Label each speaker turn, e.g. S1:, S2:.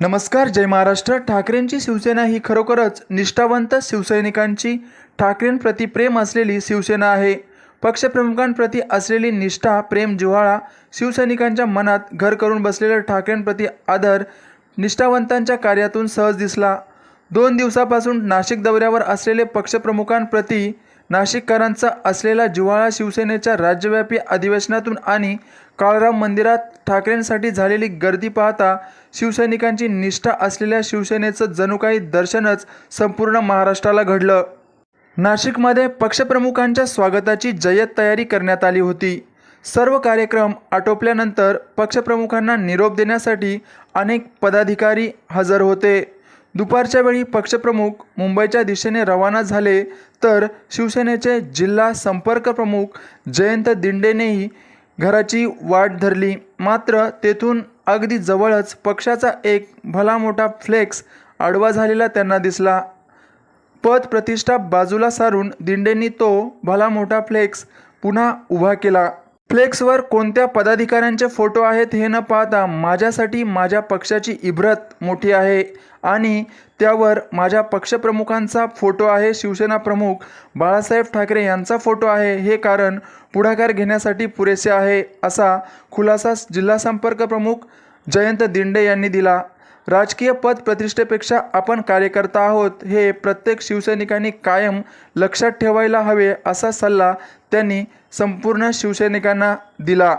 S1: नमस्कार जय महाराष्ट्र. ठाकरेंची शिवसेना ही खरोखरच निष्ठावंत शिवसैनिकांची ठाकरेंप्रती प्रेम असलेली शिवसेना आहे. पक्षप्रमुखांप्रती असलेली निष्ठा प्रेम जिव्हाळा शिवसैनिकांच्या मनात घर करून बसलेल्या ठाकरेंप्रती आदर निष्ठावंतांच्या कार्यातून सहज दिसला. दोन दिवसापासून नाशिक दौऱ्यावर असलेले पक्षप्रमुखांप्रती नाशिककरांचा असलेला जिव्हाळा शिवसेनेच्या राज्यव्यापी अधिवेशनातून आणि काळराम मंदिरात ठाकरेंसाठी झालेली गर्दी पाहता शिवसैनिकांची निष्ठा असलेल्या शिवसेनेचं जणू काही दर्शनच संपूर्ण महाराष्ट्राला घडलं. नाशिकमध्ये पक्षप्रमुखांच्या स्वागताची जय्यत तयारी करण्यात आली होती. सर्व कार्यक्रम आटोपल्यानंतर पक्षप्रमुखांना निरोप देण्यासाठी अनेक पदाधिकारी हजर होते. दुपारच्या वेळी पक्षप्रमुख मुंबईच्या दिशेने रवाना झाले तर शिवसेनेचे जिल्हा संपर्क प्रमुख जयंत दिंडेनेही घराची वाट धरली. मात्र तेथून अगदी जवळच पक्षाचा एक भला मोठा फ्लेक्स आडवा झालेला त्यांना दिसला. पद प्रतिष्ठा बाजूला सारून दिंडेंनी तो भला मोठा फ्लेक्स पुन्हा उभा केला. फ्लेक्सवर कोणत्या पदाधिकाऱ्यांचे फोटो आहेत हे न पाहता माझ्यासाठी माझ्या पक्षाची इब्रत मोठी आहे आणि त्यावर माझ्या पक्षप्रमुखांचा फोटो आहे शिवसेना प्रमुख बाळासाहेब ठाकरे यांचा फोटो आहे हे कारण पुढाकार घेण्यासाठी पुरेसे आहे असा खुलासा जिल्हा संपर्क प्रमुख जयंत दिंडे यांनी दिला. राजकीय पद प्रतिष्ठेपेक्षा आपण कार्यकर्ता आहोत हे प्रत्येक शिवसैनिकांनी कायम लक्षात ठेवायला हवे असा सल्ला त्यांनी संपूर्ण शिवसैनिकांना दिला.